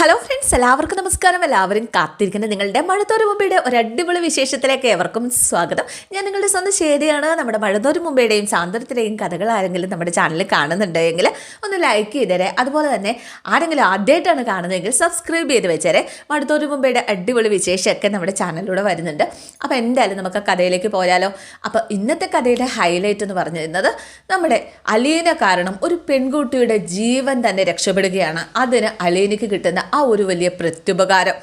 Hello friends എല്ലാവർക്കും നമസ്കാരം. എല്ലാവരും കാത്തിരിക്കുന്ന നിങ്ങളുടെ മഴത്തോരു മുമ്പയുടെ ഒരു അടിപൊളി വിശേഷത്തിലേക്ക് ഏവർക്കും സ്വാഗതം. ഞാൻ നിങ്ങളുടെ സ്വന്തം ശരിയാണ് നമ്മുടെ മഴത്തോരു മുമ്പയുടെയും സാന്ദ്രത്തിലെയും കഥകൾ ആരെങ്കിലും നമ്മുടെ ചാനലിൽ കാണുന്നുണ്ടെങ്കിൽ ഒന്ന് ലൈക്ക് ചെയ്തേരെ. അതുപോലെ തന്നെ ആരെങ്കിലും ആദ്യമായിട്ടാണ് കാണുന്നതെങ്കിൽ സബ്സ്ക്രൈബ് ചെയ്ത് വെച്ചേരെ. മഴത്തോരു മുമ്പയുടെ അടിപൊളി വിശേഷമൊക്കെ നമ്മുടെ ചാനലിലൂടെ വരുന്നുണ്ട്. അപ്പോൾ എന്തായാലും നമുക്ക് കഥയിലേക്ക് പോയാലോ. അപ്പോൾ ഇന്നത്തെ കഥയുടെ ഹൈലൈറ്റ് എന്ന് പറഞ്ഞിരുന്നത് നമ്മുടെ അലീന കാരണം ഒരു പെൺകുട്ടിയുടെ ജീവൻ തന്നെ രക്ഷപ്പെടുകയാണ്. അതിന് അലീനയ്ക്ക് കിട്ടുന്ന ആ ഒരു വലിയ പ്രത്യുപകാരം.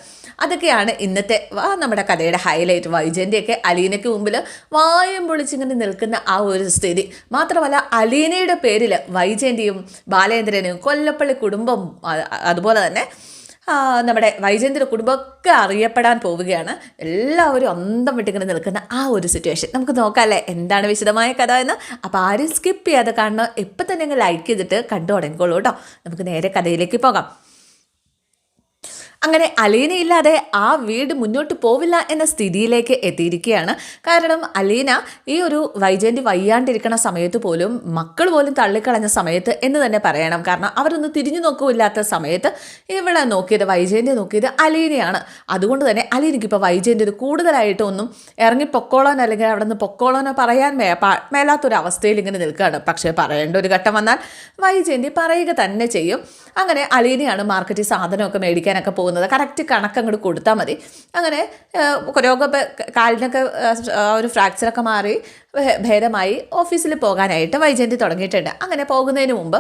അതൊക്കെയാണ് ഇന്നത്തെ നമ്മുടെ കഥയുടെ ഹൈലൈറ്റ് വൈജയന്റെയൊക്കെ അലീനയ്ക്ക് മുമ്പിൽ വായം പൊളിച്ചിങ്ങനെ നിൽക്കുന്ന ആ ഒരു സ്ഥിതി. മാത്രമല്ല അലീനയുടെ പേരിൽ വൈജയന്റെയും ബാലേന്ദ്രനും കൊല്ലപ്പള്ളി കുടുംബം അതുപോലെ തന്നെ നമ്മുടെ വൈജയന്തിയുടെ കുടുംബമൊക്കെ അറിയപ്പെടാൻ പോവുകയാണ്. എല്ലാവരും അന്തം വിട്ടിങ്ങനെ നിൽക്കുന്ന ആ ഒരു സിറ്റുവേഷൻ നമുക്ക് നോക്കാമല്ലേ എന്താണ് വിശദമായ കഥ എന്ന്? അപ്പോൾ ആരും സ്കിപ്പ് ചെയ്യാതെ കാണണം ഇപ്പം തന്നെ ലൈക്ക് ചെയ്തിട്ട് കണ്ടു തുടങ്ങിക്കോളൂ കേട്ടോ. നമുക്ക് നേരെ കഥയിലേക്ക് പോകാം. അങ്ങനെ അലീനയില്ലാതെ ആ വീട് മുന്നോട്ട് പോവില്ല എന്ന സ്ഥിതിയിലേക്ക് എത്തിയിരിക്കുകയാണ്. കാരണം അലീന ഈ ഒരു വൈജയന്തി വയ്യാണ്ടിരിക്കുന്ന സമയത്ത് പോലും മക്കൾ പോലും തള്ളിക്കളഞ്ഞ സമയത്ത് എന്ന് തന്നെ പറയണം. കാരണം അവരൊന്ന് തിരിഞ്ഞു നോക്കില്ലാത്ത സമയത്ത് ഇവിടെ നോക്കിയത് വൈജയന്തി നോക്കിയത് അലീനയാണ്. അതുകൊണ്ട് തന്നെ അലീനയ്ക്ക് ഇപ്പോൾ വൈജയന്തി കൂടുതലായിട്ടൊന്നും ഇറങ്ങി പൊക്കോളാൻ അല്ലെങ്കിൽ അവിടെ നിന്ന് പൊക്കോളാനോ പറയാൻ മേ മേലാത്തൊരു അവസ്ഥയിൽ ഇങ്ങനെ നിൽക്കുകയാണ്. പക്ഷേ പറയേണ്ട ഒരു ഘട്ടം വന്നാൽ വൈജയന്തി പറയുക തന്നെ ചെയ്യും. അങ്ങനെ അലീനയാണ് മാർക്കറ്റിൽ സാധനമൊക്കെ മേടിക്കാനൊക്കെ പോകുന്നത്. കറക്റ്റ് കണക്ക് അങ്ങോട്ട് കൊടുത്താൽ മതി. അങ്ങനെ രോഗമൊക്കെ രോഗം കാലിനൊക്കെ ഒരു ഫ്രാക്ചറൊക്കെ മാറി ഭേദമായി ഓഫീസിൽ പോകാനായിട്ട് വൈജയന്തി തുടങ്ങിയിട്ടുണ്ട്. അങ്ങനെ പോകുന്നതിന് മുമ്പ്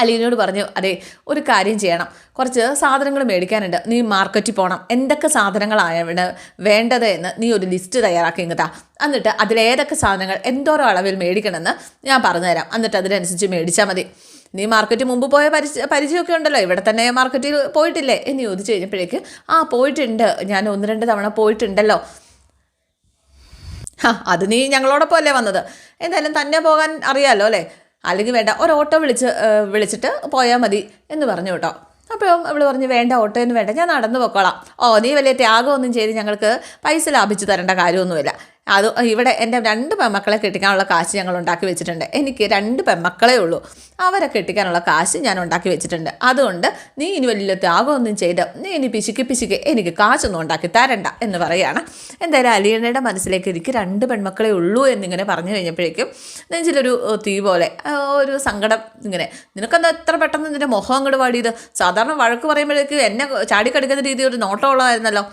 അലീനയോട് പറഞ്ഞു അതെ ഒരു കാര്യം ചെയ്യണം. കുറച്ച് സാധനങ്ങൾ മേടിക്കാനുണ്ട്. നീ മാർക്കറ്റിൽ പോകണം എന്തൊക്കെ സാധനങ്ങളാണ് വേണ്ടത് എന്ന് നീ ഒരു ലിസ്റ്റ് തയ്യാറാക്കി ഇങ്ങതാ എന്നിട്ട് അതിലേതൊക്കെ സാധനങ്ങൾ എന്തോരോ അളവിൽ മേടിക്കണമെന്ന് ഞാൻ പറഞ്ഞുതരാം. എന്നിട്ട് അതിനനുസരിച്ച് മേടിച്ചാൽ മതി. നീ മാർക്കറ്റ് മുമ്പ് പോയ പരിചയ പരിചയമൊക്കെ ഉണ്ടല്ലോ. ഇവിടെ തന്നെ മാർക്കറ്റിൽ പോയിട്ടില്ലേ? എന്ന് ചോദിച്ചു കഴിഞ്ഞപ്പോഴേക്ക് ആ പോയിട്ടുണ്ട്. ഞാൻ ഒന്ന് രണ്ട് തവണ പോയിട്ടുണ്ടല്ലോ. ആ അത് നീ ഞങ്ങളോടൊപ്പം അല്ലേ വന്നത്? എന്തായാലും തന്നെ പോകാൻ അറിയാമല്ലോ അല്ലേ? അല്ലെങ്കിൽ വേണ്ട ഒരു ഓട്ടോ വിളിച്ച് വിളിച്ചിട്ട് പോയാൽ മതി എന്ന് പറഞ്ഞു കേട്ടോ. അപ്പോൾ അവൾ പറഞ്ഞു വേണ്ട ഓട്ടോ എന്ന് വേണ്ട. ഞാൻ നടന്നു പൊക്കോളാം. ഓ നീ വലിയ ത്യാഗമൊന്നും ചെയ്ത് ഞങ്ങൾക്ക് പൈസ ലാഭിച്ചു തരേണ്ട കാര്യമൊന്നുമില്ല. അത് ഇവിടെ എന്റെ രണ്ട് പെമ്മക്കളെ കെട്ടിക്കാനുള്ള കാശ് ഞങ്ങൾ ഉണ്ടാക്കി വെച്ചിട്ടുണ്ട്. എനിക്ക് രണ്ട് പെമ്മക്കളേ ഉള്ളൂ. അവരെ കെട്ടിക്കാനുള്ള കാശ് ഞാൻ ഉണ്ടാക്കി വെച്ചിട്ടുണ്ട്. അതുകൊണ്ട് നീ ഇനി വലിയ ത്യാഗമൊന്നും ചെയ്ത് നീ ഇനി പിശുക്കി പിശുക്കി എനിക്ക് കാശൊന്നും ഉണ്ടാക്കി തരണ്ട എന്ന് പറയുകയാണ്. എന്തായാലും അലീനയുടെ മനസ്സിലേക്ക് എനിക്ക് രണ്ട് പെൺമക്കളെ ഉള്ളൂ എന്നിങ്ങനെ പറഞ്ഞു കഴിഞ്ഞപ്പോഴേക്കും നെഞ്ചിലൊരു തീ പോലെ ഒരു സങ്കടം ഇങ്ങനെ നിനക്കെന്താ എത്ര പെട്ടെന്ന് നിന്റെ മുഖം അങ്ങോട്ട് പാടിയത് സാധാരണ വഴക്ക് പറയുമ്പോഴേക്കും എന്നെ ചാടിക്കടിക്കുന്ന രീതി ഒരു നോട്ടമുള്ളതായിരുന്നല്ലോ.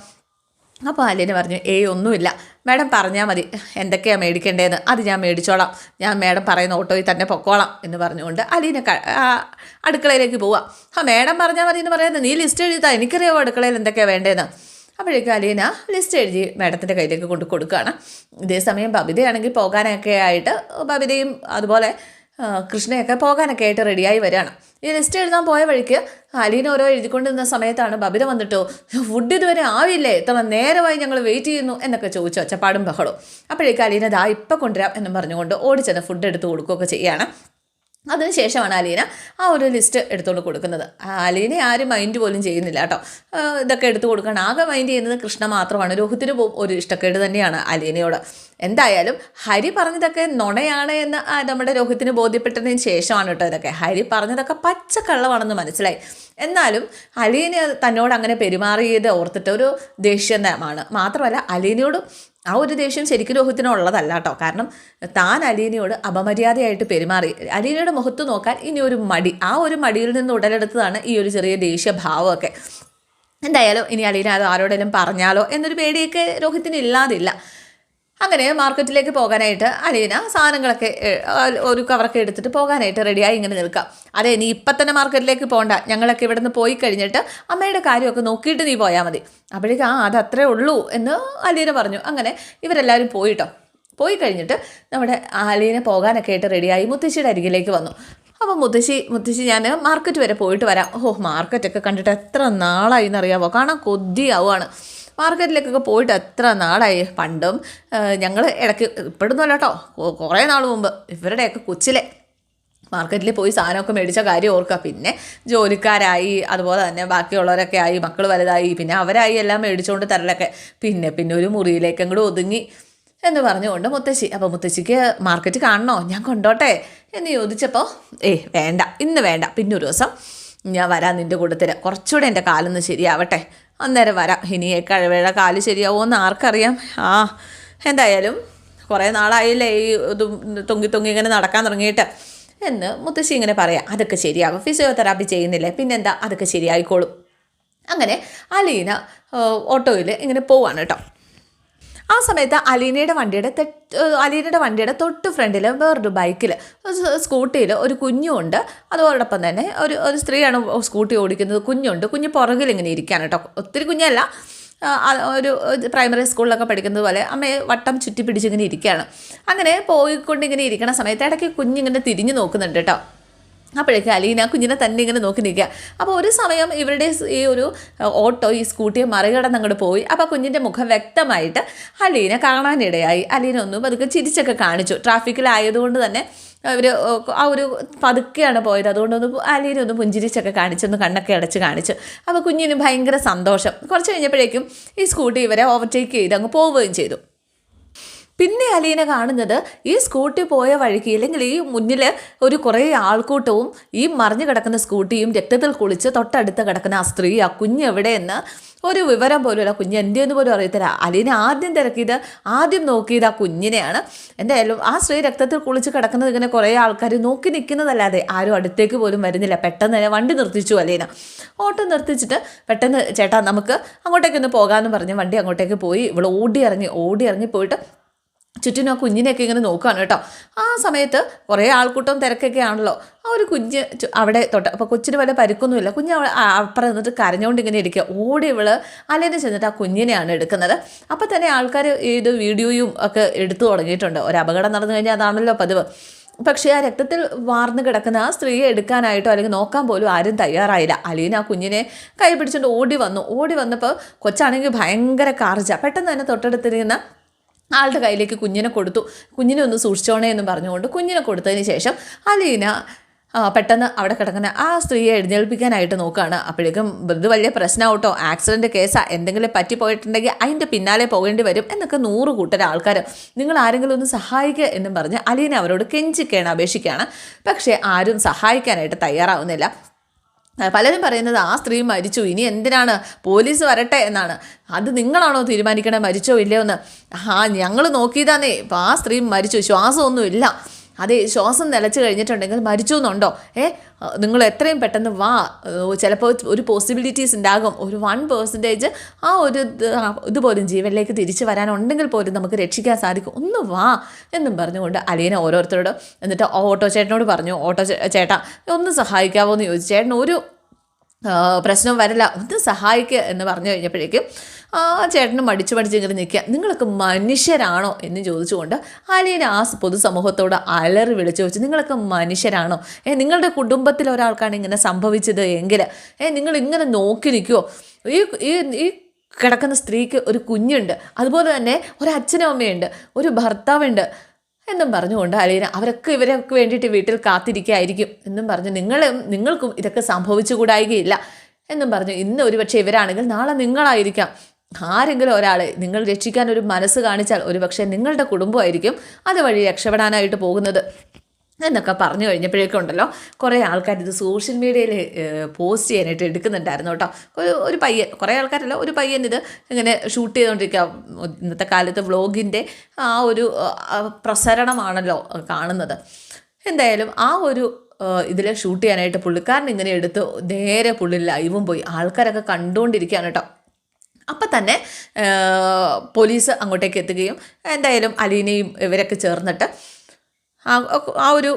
അപ്പോൾ അലീന പറഞ്ഞു ഏയ് ഒന്നുമില്ല. മാഡം പറഞ്ഞാൽ മതി. എന്തൊക്കെയാണ് മേടിക്കേണ്ടതെന്ന് അത് ഞാൻ മേടിച്ചോളാം. ഞാൻ മാഡം പറയുന്ന ഓട്ടോയിൽ തന്നെ പൊക്കോളാം. എന്ന് പറഞ്ഞുകൊണ്ട് അലീനെ അടുക്കളയിലേക്ക് പോവാം. ആ മാഡം പറഞ്ഞാൽ മതി എന്ന് പറയുന്നത് നീ ലിസ്റ്റ് എഴുതാ എനിക്കറിയാവോ അടുക്കളയിൽ എന്തൊക്കെയാണ് വേണ്ടതെന്ന് അപ്പോഴേക്കും അലീന ലിസ്റ്റ് എഴുതി മാഡത്തിന്റെ കയ്യിലേക്ക് കൊണ്ട് കൊടുക്കുകയാണ് ഇതേസമയം ബബിതയാണെങ്കിൽ പോകാനൊക്കെ ആയിട്ട് ബബിതയും അതുപോലെ കൃഷ്ണയൊക്കെ പോകാനൊക്കെ ആയിട്ട് റെഡിയായി വരികയാണ്. ഈ ലിസ്റ്റ് എഴുതാൻ പോയ വഴിക്ക് അലീന ഓരോ എഴുതിക്കൊണ്ടിരുന്ന സമയത്താണ് ബബിത വന്നിട്ടോ ഫുഡ് ഇതുവരെ ആവില്ലേ? ഇത്ര നേരമായി ഞങ്ങൾ വെയിറ്റ് ചെയ്യുന്നു എന്നൊക്കെ ചോദിച്ചു ഒച്ചപ്പാടും ബഹളവും. അപ്പോഴേക്കും അലീന ദാ ഇപ്പം കൊണ്ടുവരാം എന്നും പറഞ്ഞുകൊണ്ട് ഓടിച്ചെന്ന് ഫുഡ് എടുത്ത് കൊടുക്കുകയൊക്കെ ചെയ്യുകയാണ് അതിനുശേഷമാണ് അലീന ആ ഒരു ലിസ്റ്റ് എടുത്തുകൊണ്ട് കൊടുക്കുന്നത്. അലീന ആരും മൈൻഡ് പോലും ചെയ്യുന്നില്ല കേട്ടോ. ഇതൊക്കെ എടുത്തു കൊടുക്കണം. ആകെ മൈൻഡ് ചെയ്യുന്നത് കൃഷ്ണ മാത്രമാണ്. രോഹിത്തിന് ഒരു ഇഷ്ടക്കേട് തന്നെയാണ് അലീനയോട്. എന്തായാലും ഹരി പറഞ്ഞതൊക്കെ നുണയാണ് എന്ന് നമ്മുടെ രോഹിത്തിന് ബോധ്യപ്പെട്ടതിന് ശേഷമാണ് കേട്ടോ ഇതൊക്കെ. ഹരി പറഞ്ഞതൊക്കെ പച്ചക്കള്ളമാണെന്ന് മനസ്സിലായി. എന്നാലും അലീന തന്നോട് അങ്ങനെ പെരുമാറിയത് ഓർത്തിട്ട് ഒരു ദേഷ്യമാണ് മാത്രമല്ല അലീനയോട് ആ ഒരു ദേഷ്യം ശരിക്കും രോഹിത്തിനുള്ളതല്ല കേട്ടോ കാരണം താൻ അലീനയോട് അപമര്യാദയായിട്ട് പെരുമാറി. അലീനയുടെ മുഖത്ത് നോക്കാൻ ഇനി ഒരു മടി. ആ ഒരു മടിയിൽ നിന്ന് ഉടലെടുത്തതാണ് ഈ ഒരു ചെറിയ ദേഷ്യഭാവമൊക്കെ. എന്തായാലും ഇനി അലീന അത് ആരോടെങ്കിലും പറഞ്ഞാലോ എന്നൊരു പേടിയൊക്കെ രോഹിത്തിന് ഇല്ലാതില്ല. അങ്ങനെ മാർക്കറ്റിലേക്ക് പോകാനായിട്ട് അലീന സാധനങ്ങളൊക്കെ ഒരു കവറൊക്കെ എടുത്തിട്ട് പോകാനായിട്ട് റെഡിയായി ഇങ്ങനെ നിൽക്കാം. അതെ നീ ഇപ്പം തന്നെ മാർക്കറ്റിലേക്ക് പോകണ്ട ഞങ്ങളൊക്കെ ഇവിടെ നിന്ന് പോയി കഴിഞ്ഞിട്ട് അമ്മയുടെ കാര്യമൊക്കെ നോക്കിയിട്ട് നീ പോയാൽ മതി. അപ്പോഴേക്കും ആ അത് അത്രേ ഉള്ളൂ എന്ന് അലീന പറഞ്ഞു. അങ്ങനെ ഇവരെല്ലാവരും പോയിട്ടോ. പോയി കഴിഞ്ഞിട്ട് നമ്മുടെ അലീന പോകാനൊക്കെ ആയിട്ട് റെഡിയായി മുത്തശ്ശിയുടെ അരികിലേക്ക് വന്നു. അപ്പോൾ മുത്തശ്ശി മുത്തശ്ശി ഞാൻ മാർക്കറ്റ് വരെ പോയിട്ട് വരാം. ഓഹ് മാർക്കറ്റൊക്കെ കണ്ടിട്ട് എത്ര നാളായി എന്നറിയാമോ കാണാൻ കൊതിയാവുകയാണ് മാർക്കറ്റിലേക്കൊക്കെ പോയിട്ട് എത്ര നാളായി? പണ്ടും ഞങ്ങൾ ഇടയ്ക്ക് ഇപ്പോഴൊന്നും അല്ല കേട്ടോ കുറേ നാൾ മുമ്പ്. ഇവരുടെയൊക്കെ കൊച്ചിലെ മാർക്കറ്റിൽ പോയി സാധനമൊക്കെ മേടിച്ച കാര്യം ഓർക്കുക പിന്നെ ജോലിക്കാരായി അതുപോലെ തന്നെ ബാക്കിയുള്ളവരൊക്കെ ആയി മക്കൾ വലുതായി പിന്നെ അവരായി എല്ലാം മേടിച്ചുകൊണ്ട് തരലൊക്കെ. പിന്നെ പിന്നെ ഒരു മുറിയിലേക്ക് അങ്ങോട്ട് ഒതുങ്ങി എന്ന് പറഞ്ഞുകൊണ്ട് മുത്തശ്ശി അപ്പോൾ മുത്തശ്ശിക്ക് മാർക്കറ്റ് കാണണോ? ഞാൻ കൊണ്ടോട്ടെ? എന്ന് ചോദിച്ചപ്പോൾ ഏ വേണ്ട. ഇന്ന് വേണ്ട. പിന്നെ ഒരു ദിവസം ഞാൻ വരാം നിന്റെ കൂട്ടത്തിൽ കുറച്ചുകൂടെ എന്റെ കാലൊന്ന് ശരിയാവട്ടെ. അന്നേരം വരാം. ഇനി കഴിവേഴ കാൽ ശരിയാവുമെന്ന് ആർക്കറിയാം. ആ എന്തായാലും കുറേ നാളായില്ലേ ഈ ഇത് തൊങ്ങി തൊങ്ങി ഇങ്ങനെ നടക്കാൻ തുടങ്ങിയിട്ട്. എന്ന് മുത്തശ്ശി ഇങ്ങനെ പറയാം അതൊക്കെ ശരിയാകും. ഫിസിയോതെറാപ്പി ചെയ്യുന്നില്ലേ പിന്നെന്താ? അതൊക്കെ ശരിയായിക്കോളും. അങ്ങനെ അലീന ഓട്ടോയിൽ ഇങ്ങനെ പോവാണ് കേട്ടോ. ആ സമയത്ത് അലീനയുടെ വണ്ടിയുടെ അലീനയുടെ വണ്ടിയുടെ തൊട്ട് ഫ്രണ്ടിൽ വേറൊരു ബൈക്കിൽ സ്കൂട്ടിയിൽ ഒരു കുഞ്ഞുണ്ട്. അതോടൊപ്പം തന്നെ ഒരു ഒരു സ്ത്രീയാണ് സ്കൂട്ടി ഓടിക്കുന്നത്. കുഞ്ഞുണ്ട്. കുഞ്ഞ് പുറകിൽ ഇങ്ങനെ ഇരിക്കുകയാണ് കേട്ടോ. ഒത്തിരി കുഞ്ഞല്ല. ഒരു പ്രൈമറി സ്കൂളിലൊക്കെ പഠിക്കുന്നത് പോലെ അമ്മയെ വട്ടം ചുറ്റി പിടിച്ചിങ്ങനെ ഇരിക്കുകയാണ് അങ്ങനെ പോയിക്കൊണ്ടിങ്ങനെ ഇരിക്കണ സമയത്ത് ഇടയ്ക്ക് കുഞ്ഞിങ്ങനെ തിരിഞ്ഞു നോക്കുന്നുണ്ട് കേട്ടോ. അപ്പോഴേക്കും അലീന കുഞ്ഞിനെ തന്നെ ഇങ്ങനെ നോക്കി നിൽക്കുക. അപ്പോൾ ഒരു സമയം ഇവരുടെ ഈ ഒരു ഓട്ടോ ഈ സ്കൂട്ടിയെ മറികടന്ന് അങ്ങോട്ട് പോയി. അപ്പോൾ കുഞ്ഞിന്റെ മുഖം വ്യക്തമായിട്ട് അലീന കാണാനിടയായി. അലീന ഒന്നും പതുക്കെ ചിരിച്ചൊക്കെ കാണിച്ചു. ട്രാഫിക്കിലായതുകൊണ്ട് തന്നെ അവർ ആ ഒരു പതുക്കെയാണ് പോയത്. അതുകൊണ്ടൊന്ന് അലീന ഒന്ന് പുഞ്ചിരിച്ചൊക്കെ കാണിച്ചൊന്ന് കണ്ണൊക്കെ അടച്ച് കാണിച്ചു. അപ്പോൾ കുഞ്ഞിന് ഭയങ്കര സന്തോഷം. കുറച്ച് കഴിഞ്ഞപ്പോഴേക്കും ഈ സ്കൂട്ടി ഇവരെ ഓവർടേക്ക് ചെയ്ത് അങ്ങ് പോവുകയും ചെയ്തു. പിന്നെ അലീന കാണുന്നത് ഈ സ്കൂട്ടി പോയ വഴിക്ക് അല്ലെങ്കിൽ ഈ മുന്നിൽ ഒരു കുറേ ആൾക്കൂട്ടവും ഈ മറിഞ്ഞു കിടക്കുന്ന സ്കൂട്ടിയും രക്തത്തിൽ കുളിച്ച് തൊട്ടടുത്ത് കിടക്കുന്ന ആ സ്ത്രീ ആ കുഞ്ഞ് എവിടെയെന്ന് ഒരു വിവരം പോലുമില്ല. കുഞ്ഞ് എന്തെന്ന് പോലും അറിയത്തില്ല. അലീന ആദ്യം തിരക്കിയത് ആദ്യം നോക്കിയത് ആ കുഞ്ഞിനെയാണ്. എന്തായാലും ആ സ്ത്രീ രക്തത്തിൽ കുളിച്ച് കിടക്കുന്നത് ഇങ്ങനെ കുറേ ആൾക്കാർ നോക്കി നിൽക്കുന്നതല്ലാതെ ആരും അടുത്തേക്ക് പോലും വരുന്നില്ല. പെട്ടെന്ന് തന്നെ വണ്ടി നിർത്തിച്ചു അലീന. ഓട്ടം നിർത്തിച്ചിട്ട് പെട്ടെന്ന് ചേട്ടാ നമുക്ക് അങ്ങോട്ടേക്കൊന്ന് പോകാമെന്ന് പറഞ്ഞ്. വണ്ടി അങ്ങോട്ടേക്ക് പോയി. ഇവൾ ഓടി ഇറങ്ങി ഓടി ഇറങ്ങി പോയിട്ട് ചുറ്റിനും ആ കുഞ്ഞിനെയൊക്കെ ഇങ്ങനെ നോക്കുകയാണ് കേട്ടോ. ആ സമയത്ത് കുറേ ആൾക്കൂട്ടം തിരക്കൊക്കെ ആണല്ലോ. ആ ഒരു കുഞ്ഞ് അവിടെ തൊട്ട് അപ്പോൾ കൊച്ചിന് വല്ല പരുക്കൊന്നുമില്ല. കുഞ്ഞ് അപ്പുറം നിന്നിട്ട് കരഞ്ഞുകൊണ്ട് ഇങ്ങനെ ഇരിക്കുക. ഓടി ഇവൾ അലേനെ ചെന്നിട്ട് ആ കുഞ്ഞിനെയാണ് എടുക്കുന്നത്. അപ്പോൾ തന്നെ ആൾക്കാർ ഇത് വീഡിയോയും ഒക്കെ എടുത്തു തുടങ്ങിയിട്ടുണ്ട്. ഒരു അപകടം നടന്നു കഴിഞ്ഞാൽ അതാണല്ലോ പതിവ്. പക്ഷേ ആ രക്തത്തിൽ വാർന്നു കിടക്കുന്ന ആ സ്ത്രീയെ എടുക്കാനായിട്ടോ അല്ലെങ്കിൽ നോക്കാൻ പോലും ആരും തയ്യാറായില്ല. അലീന ആ കുഞ്ഞിനെ കൈ പിടിച്ചുകൊണ്ട് ഓടി വന്നു. ഓടി വന്നപ്പോൾ കൊച്ചാണെങ്കിൽ ഭയങ്കര കാർജ. പെട്ടെന്ന് തന്നെ തൊട്ടടുത്തിരിക്കുന്ന ആളുടെ കയ്യിലേക്ക് കുഞ്ഞിനെ കൊടുത്തു. കുഞ്ഞിനെ ഒന്ന് സൂക്ഷിച്ചോണേ എന്ന് പറഞ്ഞുകൊണ്ട് കുഞ്ഞിനെ കൊടുത്തതിന് ശേഷം അലീന പെട്ടെന്ന് അവിടെ കിടക്കുന്ന ആ സ്ത്രീയെ എഴുന്നേൽപ്പിക്കാനായിട്ട് നോക്കുകയാണ് അപ്പോഴേക്കും ഇത് വലിയ പ്രശ്നമാവട്ടോ ആക്സിഡന്റ് കേസാ. എന്തെങ്കിലും പറ്റിപ്പോയിട്ടുണ്ടെങ്കിൽ അതിന്റെ പിന്നാലെ പോകേണ്ടി വരും എന്നൊക്കെ നൂറ് കൂട്ടർ ആൾക്കാർ നിങ്ങൾ ആരെങ്കിലും ഒന്ന് സഹായിക്കുക എന്നും പറഞ്ഞ് അലീന അവരോട് കെഞ്ചിക്കേണ അപേക്ഷിക്കുകയാണ് പക്ഷേ ആരും സഹായിക്കാനായിട്ട് തയ്യാറാവുന്നില്ല. പലരും പറയുന്നത് ആ സ്ത്രീ മരിച്ചു ഇനി എന്തിനാണ് പോലീസ് വരട്ടെ എന്നാണ്. അത് നിങ്ങളാണോ തീരുമാനിക്കണേ മരിച്ചോ ഇല്ലയോ എന്ന്? ആ ഞങ്ങൾ നോക്കിയതാന്നേ ആ സ്ത്രീ മരിച്ചു ശ്വാസമൊന്നുമില്ല. അതെ ശ്വാസം നിലച്ചു കഴിഞ്ഞിട്ടുണ്ടെങ്കിൽ മരിച്ചു എന്നുണ്ടോ? ഏ നിങ്ങൾ എത്രയും പെട്ടെന്ന് വാ. ചിലപ്പോൾ ഒരു പോസിബിലിറ്റീസ് ഉണ്ടാകും. ഒരു വൺ പേഴ്സന്റേജ് ആ ഒരു ഇതുപോലും ജീവനിലേക്ക് തിരിച്ചു വരാനുണ്ടെങ്കിൽ പോലും നമുക്ക് രക്ഷിക്കാൻ സാധിക്കും. ഒന്ന് വാ എന്നും പറഞ്ഞുകൊണ്ട് അലീന ഓരോരുത്തരോട് എന്നിട്ട് ഓട്ടോ ചേട്ടനോട് പറഞ്ഞു. ഓട്ടോ ചേട്ടാ ഒന്ന് സഹായിക്കാവോ എന്ന് ചോദിച്ചു. ചേട്ടൻ ഒരു പ്രശ്നം വരില്ല. ഒന്ന് സഹായിക്കുക എന്ന് പറഞ്ഞു കഴിഞ്ഞപ്പോഴേക്കും ആ ചേട്ടന് മടിച്ച് മടിച്ച് ഇങ്ങനെ നിൽക്കുക. നിങ്ങളൊക്കെ മനുഷ്യരാണോ എന്ന് ചോദിച്ചുകൊണ്ട് അലീന ആ പൊതുസമൂഹത്തോട് അലറി വിളിച്ചു ചോദിച്ചു നിങ്ങളൊക്കെ മനുഷ്യരാണോ? ഏ നിങ്ങളുടെ കുടുംബത്തിൽ ഒരാൾക്കാണ് ഇങ്ങനെ സംഭവിച്ചത് എങ്കിൽ ഏ നിങ്ങൾ ഇങ്ങനെ നോക്കി നിൽക്കുമോ ഈ ഈ ഈ കിടക്കുന്ന സ്ത്രീക്ക് ഒരു കുഞ്ഞുണ്ട് അതുപോലെ തന്നെ ഒരു അച്ഛനും അമ്മയുണ്ട് ഒരു ഭർത്താവുണ്ട് എന്നും പറഞ്ഞുകൊണ്ട് അലീന അവരൊക്കെ ഇവരൊക്കെ വേണ്ടിയിട്ട് വീട്ടിൽ കാത്തിരിക്കുകയായിരിക്കും എന്നും പറഞ്ഞു നിങ്ങളും നിങ്ങൾക്കും ഇതൊക്കെ സംഭവിച്ചുകൂടായികയില്ല എന്നും പറഞ്ഞു ഇന്ന് ഒരുപക്ഷെ ഇവരാണെങ്കിൽ നാളെ നിങ്ങളായിരിക്കാം. ആരെങ്കിലും ഒരാൾ നിങ്ങൾ രക്ഷിക്കാൻ ഒരു മനസ്സ് കാണിച്ചാൽ ഒരുപക്ഷെ നിങ്ങളുടെ കുടുംബമായിരിക്കും അതുവഴി രക്ഷപ്പെടാനായിട്ട് പോകുന്നത്. എന്നൊക്കെ പറഞ്ഞു കഴിഞ്ഞപ്പോഴേക്കും ഉണ്ടല്ലോ കുറേ ആൾക്കാർ ഇത് സോഷ്യൽ മീഡിയയിൽ പോസ്റ്റ് ചെയ്യാനായിട്ട് എടുക്കുന്നുണ്ടായിരുന്നു കേട്ടോ. ഒരു പയ്യൻ കുറേ ആൾക്കാരല്ല ഒരു പയ്യൻ ഇത് ഇങ്ങനെ ഷൂട്ട് ചെയ്തുകൊണ്ടിരിക്കുക ഇന്നത്തെ കാലത്ത് വ്ളോഗിന്റെ ആ ഒരു പ്രസരണമാണല്ലോ കാണുന്നത്. എന്തായാലും ആ ഒരു ഇതിൽ ഷൂട്ട് ചെയ്യാനായിട്ട് പുള്ളിക്കാരൻ ഇങ്ങനെ എടുത്ത് നേരെ പുള്ളി ലൈവും പോയി. ആൾക്കാരൊക്കെ കണ്ടുകൊണ്ടിരിക്കുകയാണ് കേട്ടോ. അപ്പം തന്നെ പോലീസ് അങ്ങോട്ടേക്ക് എത്തുകയും എന്തായാലും അലീനയും ഇവരൊക്കെ ചേർന്നിട്ട് ആ ഒരു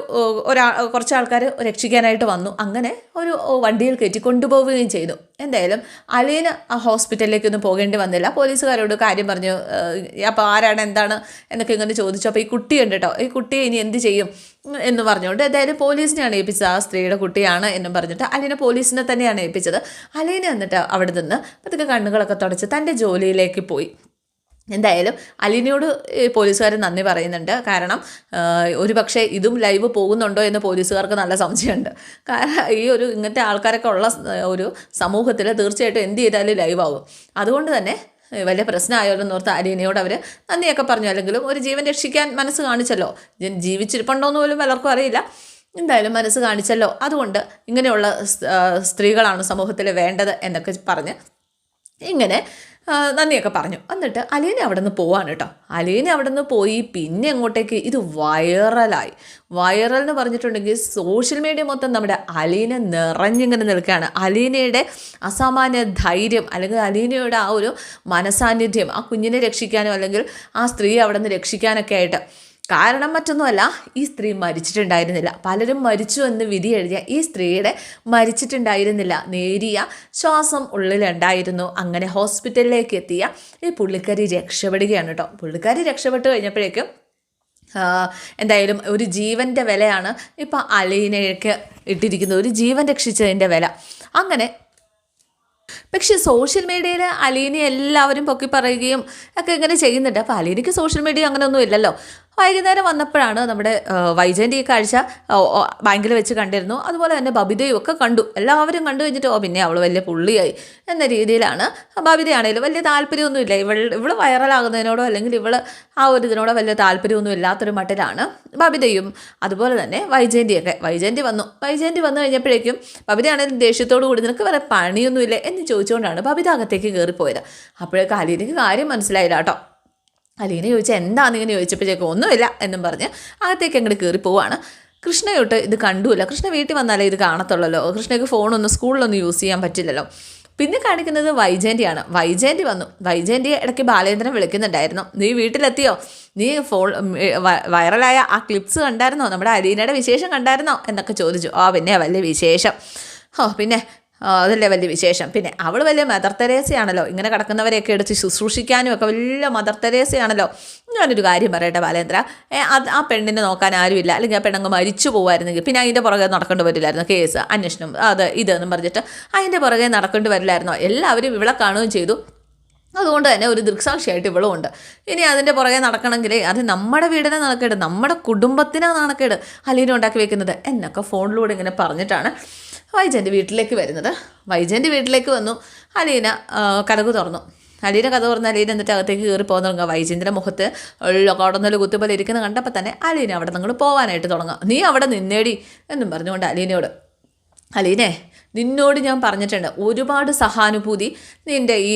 ഒരാ കുറച്ച് ആൾക്കാർ രക്ഷിക്കാനായിട്ട് വന്നു. അങ്ങനെ ഒരു വണ്ടിയിൽ കയറ്റി കൊണ്ടുപോവുകയും ചെയ്തു. എന്തായാലും അലീന ആ ഹോസ്പിറ്റലിലേക്ക് ഒന്നും പോകേണ്ടി വന്നില്ല. പോലീസുകാരോട് കാര്യം പറഞ്ഞു അപ്പോൾ ആരാണ് എന്താണ് എന്നൊക്കെ ഇങ്ങനെ ചോദിച്ചു. അപ്പോൾ ഈ കുട്ടിയുണ്ട് കേട്ടോ ഈ കുട്ടിയെ ഇനി എന്ത് ചെയ്യും എന്ന് പറഞ്ഞുകൊണ്ട് എന്തായാലും പോലീസിനെയാണ് ഏൽപ്പിച്ചത് ആ സ്ത്രീയുടെ കുട്ടിയാണ് എന്നും പറഞ്ഞിട്ട് അലീന പോലീസിനെ തന്നെയാണ് ഏൽപ്പിച്ചത്. അലീനെ എന്നിട്ട് അവിടെ നിന്ന് അതൊക്കെ കണ്ണുകളൊക്കെ തുടച്ച് തന്റെ ജോലിയിലേക്ക് പോയി. എന്തായാലും അലിനയോട് പോലീസുകാർ നന്ദി പറയുന്നുണ്ട്. കാരണം ഒരു പക്ഷേ ഇതും ലൈവ് പോകുന്നുണ്ടോ എന്ന് പോലീസുകാർക്ക് നല്ല സംശയമുണ്ട്. കാരണം ഈ ഒരു ഇങ്ങനത്തെ ആൾക്കാരൊക്കെ ഉള്ള ഒരു സമൂഹത്തിൽ തീർച്ചയായിട്ടും എന്ത് ചെയ്താലും ലൈവാകും അതുകൊണ്ട് തന്നെ വലിയ പ്രശ്നമായാലും എന്നോർത്ത് അലീനയോട് അവർ നന്ദിയൊക്കെ പറഞ്ഞു. അല്ലെങ്കിലും ഒരു ജീവൻ രക്ഷിക്കാൻ മനസ്സ് കാണിച്ചല്ലോ. ജീവിച്ചിരിപ്പുണ്ടോ എന്ന് പോലും പലർക്കും അറിയില്ല. എന്തായാലും മനസ്സ് കാണിച്ചല്ലോ. അതുകൊണ്ട് ഇങ്ങനെയുള്ള സ്ത്രീകളാണ് സമൂഹത്തിൽ വേണ്ടത് എന്നൊക്കെ പറഞ്ഞ് ഇങ്ങനെ നന്ദിയൊക്കെ പറഞ്ഞു. എന്നിട്ട് അലീന അവിടെ നിന്ന് പോവാണ് കേട്ടോ അലീന അവിടെ നിന്ന് പോയി പിന്നെ അങ്ങോട്ടേക്ക് ഇത് വൈറലായി. വൈറൽ എന്ന് പറഞ്ഞിട്ടുണ്ടെങ്കിൽ സോഷ്യൽ മീഡിയ മൊത്തം നമ്മുടെ അലീന നിറഞ്ഞിങ്ങനെ നിൽക്കുകയാണ്. അലീനയുടെ അസാമാന്യ ധൈര്യം അല്ലെങ്കിൽ അലീനയുടെ ആ ഒരു മനസാന്നിധ്യം ആ കുഞ്ഞിനെ രക്ഷിക്കാനോ അല്ലെങ്കിൽ ആ സ്ത്രീയെ അവിടെ നിന്ന് രക്ഷിക്കാനൊക്കെ ആയിട്ട് കാരണം മറ്റൊന്നുമല്ല ഈ സ്ത്രീ മരിച്ചിട്ടുണ്ടായിരുന്നില്ല. പലരും മരിച്ചു എന്ന് വിധി എഴുതിയ ഈ സ്ത്രീയുടെ മരിച്ചിട്ടുണ്ടായിരുന്നില്ല. നേരിയ ശ്വാസം ഉള്ളിലുണ്ടായിരുന്നു. അങ്ങനെ ഹോസ്പിറ്റലിലേക്ക് എത്തിയ ഈ പുള്ളിക്കാരി രക്ഷപ്പെടുകയാണ് കേട്ടോ. പുള്ളിക്കാരി രക്ഷപ്പെട്ട് കഴിഞ്ഞപ്പോഴേക്കും എന്തായാലും ഒരു ജീവന്റെ വിലയാണ് ഇപ്പം അലീനയ്ക്ക് ഇട്ടിരിക്കുന്നത്. ഒരു ജീവൻ രക്ഷിച്ചതിന്റെ വില. അങ്ങനെ പക്ഷെ സോഷ്യൽ മീഡിയയിൽ അലീനെ എല്ലാവരും പൊക്കി പറയുകയും ഒക്കെ ഇങ്ങനെ ചെയ്യുന്നുണ്ട്. അപ്പോൾ അലീനയ്ക്ക് സോഷ്യൽ മീഡിയ അങ്ങനെയൊന്നും ഇല്ലല്ലോ. വൈകുന്നേരം വന്നപ്പോഴാണ് നമ്മുടെ വൈജയന്റെ ഈ കാഴ്ച ബാങ്കിൽ വെച്ച് കണ്ടിരുന്നു. അതുപോലെ തന്നെ ബബിതയും ഒക്കെ കണ്ടു. എല്ലാവരും കണ്ടു കഴിഞ്ഞിട്ട് ഓ പിന്നെ അവൾ വലിയ പുള്ളിയായി എന്ന രീതിയിലാണ് ബബിതയാണേലും വലിയ താല്പര്യമൊന്നുമില്ല. ഇവൾ ഇവൾ വൈറലാകുന്നതിനോടോ അല്ലെങ്കിൽ ഇവൾ ആ ഒരു ഇതിനോടോ വലിയ താല്പര്യമൊന്നും ഇല്ലാത്തൊരു മട്ടിലാണ് ബബിതയും. അതുപോലെ തന്നെ വൈജയന്റെയൊക്കെ വൈജയന്റെ വന്നു. വൈജയന്റെ വന്നു കഴിഞ്ഞപ്പോഴേക്കും ബബിതയാണെങ്കിലും ദേഷ്യത്തോടു കൂടി നിനക്ക് വേറെ പണിയൊന്നുമില്ല? എന്ന് ചോദിച്ചുകൊണ്ടാണ് ബബിത അകത്തേക്ക് കയറിപ്പോയത്. അപ്പോഴേക്ക് അലീനയ്ക്ക് കാര്യം മനസ്സിലായില്ല കേട്ടോ. അലീന ചോദിച്ചാൽ എന്താണെന്നിങ്ങനെ ചോദിച്ചപ്പോഴേക്കും ഒന്നുമില്ല എന്നും പറഞ്ഞ് അകത്തേക്ക് അങ്ങോട്ട് കയറി പോവാണ്. കൃഷ്ണയോട്ട് ഇത് കണ്ടുമില്ല കൃഷ്ണ വീട്ടിൽ വന്നാലേ ഇത് കാണത്തുള്ളല്ലോ. കൃഷ്ണയ്ക്ക് ഫോണൊന്നും സ്കൂളിലൊന്നും യൂസ് ചെയ്യാൻ പറ്റില്ലല്ലോ. പിന്നെ കാണിക്കുന്നത് വൈജയന്തിയാണ്. വൈജയന്തി വന്നു. വൈജയന്തി ഇടയ്ക്ക് ബാലേന്ദ്രൻ വിളിക്കുന്നുണ്ടായിരുന്നു. നീ വീട്ടിലെത്തിയോ? നീ വ- വൈറലായ ആ ക്ലിപ്സ് കണ്ടായിരുന്നോ? നമ്മുടെ അലീനയുടെ വിശേഷം കണ്ടായിരുന്നോ? എന്നൊക്കെ ചോദിച്ചു. ആ പിന്നെ വലിയ വിശേഷം. ഓ പിന്നെ അതല്ലേ വലിയ വിശേഷം. പിന്നെ അവൾ വലിയ മദർ തെരേസയാണല്ലോ. ഇങ്ങനെ കിടക്കുന്നവരെയൊക്കെ എടുത്ത് ശുശ്രൂഷിക്കാനും ഒക്കെ വലിയ മദർ തെരേസയാണല്ലോ. ഞാനൊരു കാര്യം പറയട്ടെ ബാലേന്ദ്ര. അത് ആ പെണ്ണിനെ നോക്കാൻ ആരുമില്ല. അല്ലെങ്കിൽ ആ പെണ്ണങ്ങ് മരിച്ചു പോകുമായിരുന്നെങ്കിൽ പിന്നെ അതിന്റെ പുറകെ നടക്കേണ്ടി വരില്ലായിരുന്നു. കേസ് അന്വേഷണം അത് ഇതെന്നും പറഞ്ഞിട്ട് അതിന്റെ പുറകെ നടക്കേണ്ടി വരില്ലായിരുന്നോ? എല്ലാവരും ഇവളെ കാണുകയും ചെയ്തു. അതുകൊണ്ട് തന്നെ ഒരു ദൃക്സാക്ഷിയായിട്ട് ഇവളും ഉണ്ട്. ഇനി അതിന്റെ പുറകെ നടക്കണമെങ്കിൽ അത് നമ്മുടെ വീടിനെ നടക്കേട് നമ്മുടെ കുടുംബത്തിനാണ് നടക്കേട് അലീന ഉണ്ടാക്കി വെക്കുന്നത് എന്നൊക്കെ ഫോണിലൂടെ ഇങ്ങനെ പറഞ്ഞിട്ടാണ്. വൈജന്റെ വീട്ടിലേക്ക് വരുന്നത്. വൈജന്റെ വീട്ടിലേക്ക് വന്നു. അലീന ആ, കതക് തുറന്നു. അലീന കഥ തുറന്ന് അലീന എന്നിട്ട് അകത്തേക്ക് കയറി പോകാൻ തുടങ്ങുക. വൈജന്റെ മുഖത്ത് ഉള്ള കടന്നൽ കുത്തുപോലെ ഇരിക്കുന്ന കണ്ടപ്പോൾ തന്നെ അലീന അവിടെ നിങ്ങൾ പോകാനായിട്ട് തുടങ്ങുക. നീ അവിടെ നിന്നേടി എന്നും പറഞ്ഞുകൊണ്ട് അലീനയോട് അലീനെ നിന്നോട് ഞാൻ പറഞ്ഞിട്ടുണ്ട് ഒരുപാട് സഹാനുഭൂതി നിന്റെ ഈ